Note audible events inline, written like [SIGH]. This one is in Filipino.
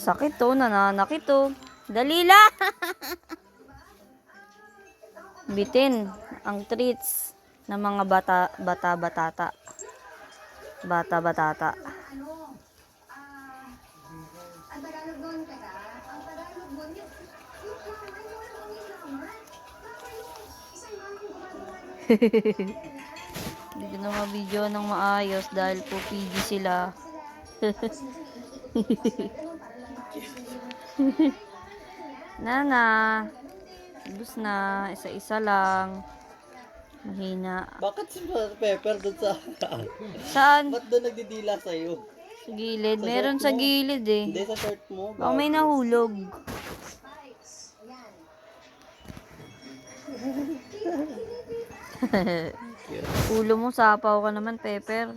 Sakit to, nananakit to. Dalila! [LAUGHS] Bitin ang treats ng mga bata bata batata. Bata batata. [LAUGHS] Hindi ko na ma-video ng maayos dahil po PG sila. [LAUGHS] [LAUGHS] Nana, ubus na. Isa-isa lang. Mahina. Bakit si Pepper doon sa... Saan? Ba't doon nagdidila sa'yo? Sa gilid. Meron sa gilid eh. Hindi sa shirt mo. Baka may nahulog. [LAUGHS] Ulo mo, sapaw ka naman, Pepper.